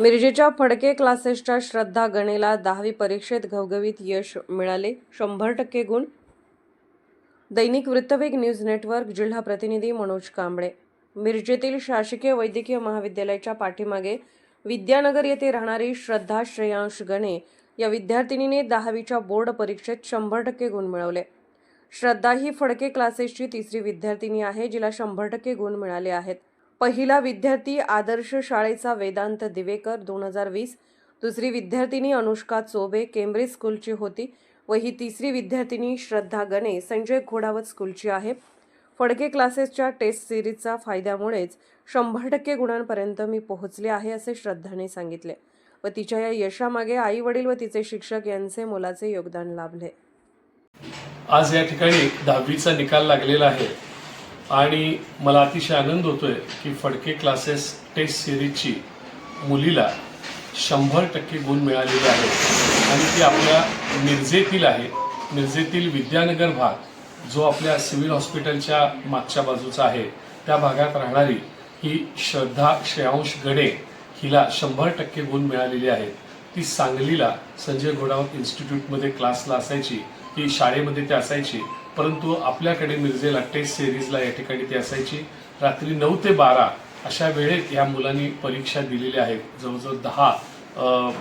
मिरजेच्या फडके क्लासेसच्या श्रद्धा गणेला दहावी परीक्षेत घवघवीत यश मिळाले. शंभर टक्के गुण. दैनिक वृत्तवेग न्यूज नेटवर्क जिल्हा प्रतिनिधी मनोज कांबळे. मिरजेतील शासकीय वैद्यकीय महाविद्यालयाच्या पाठीमागे विद्यानगर येथे राहणारी श्रद्धा श्रेयांश गणे या विद्यार्थिनीने दहावीच्या बोर्ड परीक्षेत शंभर टक्के गुण मिळवले. श्रद्धा ही फडके क्लासेसची तिसरी विद्यार्थिनी आहे जिला शंभर टक्के गुण मिळाले आहेत. पहिला विद्यार्थी आदर्श शाळेचा वेदांत दिवेकर दोन हजार वीस. दुसरी विद्यार्थिनी अनुष्का चोबे केम्ब्रिज स्कूलची होती व ही तिसरी विद्यार्थिनी श्रद्धा गणे संजय घोडावत स्कूलची आहे. फडके क्लासेसच्या टेस्ट सिरीजचा फायद्यामुळेच शंभर टक्के गुणांपर्यंत मी पोहोचले आहे असे श्रद्धाने सांगितले. व तिच्या या यशामागे आई वडील व तिचे शिक्षक यांचे मोलाचे योगदान लाभले. आज या ठिकाणी दहावीचा निकाल लागलेला आहे. आणि मला अतिशय आनंद होतोय की फडके क्लासेस टेस्ट सिरीजची मुलीला शंभर टक्के गुण मिळालेले आहेत. आणि ती आपल्या मिरजेतील आहे. मिरजेतील विद्यानगर भाग जो आपल्या सिव्हिल हॉस्पिटलच्या मागच्या बाजूचा आहे त्या भागात राहणारी ही श्रद्धा श्रेयांश गडे हिला शंभर टक्के गुण मिळालेले आहेत. ती सांगलीला संजय घोडावत इन्स्टिट्यूटमध्ये क्लासला असायची. की शाळेमध्ये ती असायची. परंतु आपल्याकडे मिरजेला टेस्ट सिरीजला या ठिकाणी ती असायची. रात्री नऊ ते बारा अशा वेळेत या मुलांनी परीक्षा दिलेल्या आहेत. जवळजवळ दहा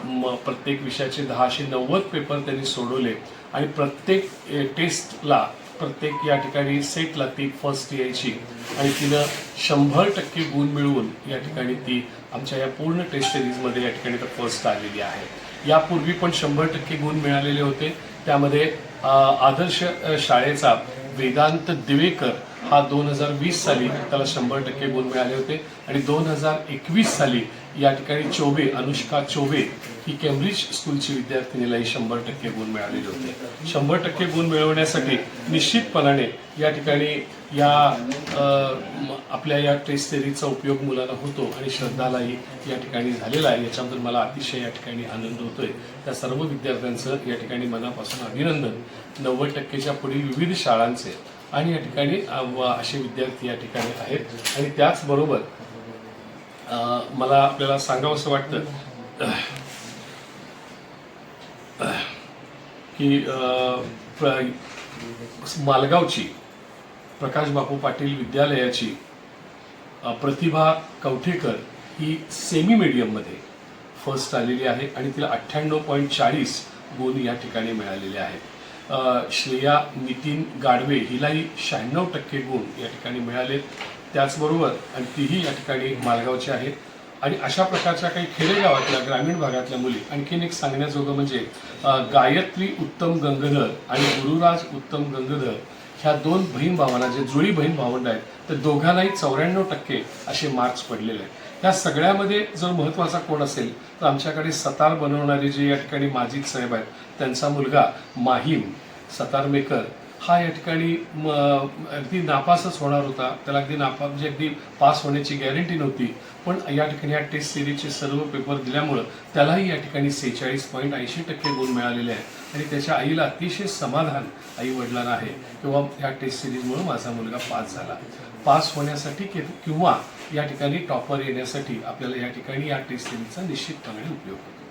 म- प्रत्येक विषयाचे दहाशे नव्वद पेपर त्यांनी सोडवले. आणि प्रत्येक टेस्टला प्रत्येक या ठिकाणी सेटला ती फर्स्ट यायची. आणि तिनं शंभर टक्के गुण मिळवून या ठिकाणी ती आमच्या या पूर्ण टेस्ट सिरीजमध्ये या ठिकाणी तर फर्स्ट आलेली आहे. यापूर्वी पण शंभर टक्के गुण मिळालेले होते. त्यामध्ये आदर्श शाळेचा वेदांत दिवेकर हा दोन हजार वीस साली त्याला शंभर टक्के गुण मिळाले होते. आणि दोन हजार एकवीस साली या ठिकाणी चोबे अनुष्का चोबे ही केम्ब्रिज स्कूलची विद्यार्थिनीलाही शंभर टक्के गुण मिळालेले होते. शंभर टक्के गुण मिळवण्यासाठी निश्चितपणाने या ठिकाणी या आपल्या या टेस्ट सिरीजचा उपयोग मुलांना होतो आणि श्रद्धालाही या ठिकाणी झालेला आहे. याच्याबद्दल मला अतिशय या ठिकाणी आनंद होतोय. त्या सर्व विद्यार्थ्यांचं या ठिकाणी मनापासून अभिनंदन. नव्वद टक्केच्या पुढील विविध शाळांचे आणि या ठिकाणी असे विद्यार्थी या ठिकाणी आहेत. आणि त्याचबरोबर मला आपल्याला सांगावं असं वाटतं की प्र- मालगावची प्रकाश बापू पाटील विद्यालयाची प्रतिभा कवठेकर ही सेमी मीडियममध्ये फर्स्ट आलेली आहे आणि तिला अठ्ठ्याण्णव पॉईंट चाळीस गुण या ठिकाणी मिळालेले आहेत. श्रेया नितीन गाडवे हिलाही शहाण्णव टक्के गुण या ठिकाणी मिळाले त्याचबरोबर आणि तीही या ठिकाणी मालगावची आहेत. आणि अशा प्रकारच्या काही खेडेगावातल्या ग्रामीण भागातल्या मुली आणखीन एक सांगण्याजोगं म्हणजे गायत्री उत्तम गंगधर आणि गुरुराज उत्तम गंगधर ह्या दोन बहीण भावांना जे जुळी बहीण भावंड आहेत तर दोघांनाही चौऱ्याण्णव टक्के असे मार्क्स पडलेले आहेत. या सगळ्यामध्ये जर महत्त्वाचा कोण असेल तर आमच्याकडे सतार बनवणारे जे या ठिकाणी माजीद साहेब आहेत त्यांचा मुलगा माहीम सतार मेकर हा या ठिकाणी अगदी नापासच होणार होता. त्याला अगदी नापास म्हणजे अगदी पास होण्याची गॅरंटी नव्हती. पण या ठिकाणी या टेस्ट सिरीजचे सर्व पेपर दिल्यामुळं त्यालाही या ठिकाणी सेहेचाळीस पॉईंट ऐंशी टक्के गुण मिळालेले आहेत. आणि त्याच्या आईला अतिशय समाधान आई वडिलांना आहे. किंवा ह्या टेस्ट सिरीजमुळं माझा मुलगा पास झाला. पास होण्यासाठी किंवा या ठिकाणी टॉपर येण्यासाठी आपल्याला या ठिकाणी या टेस्ट सिरीजचा निश्चितपणे उपयोग होतो.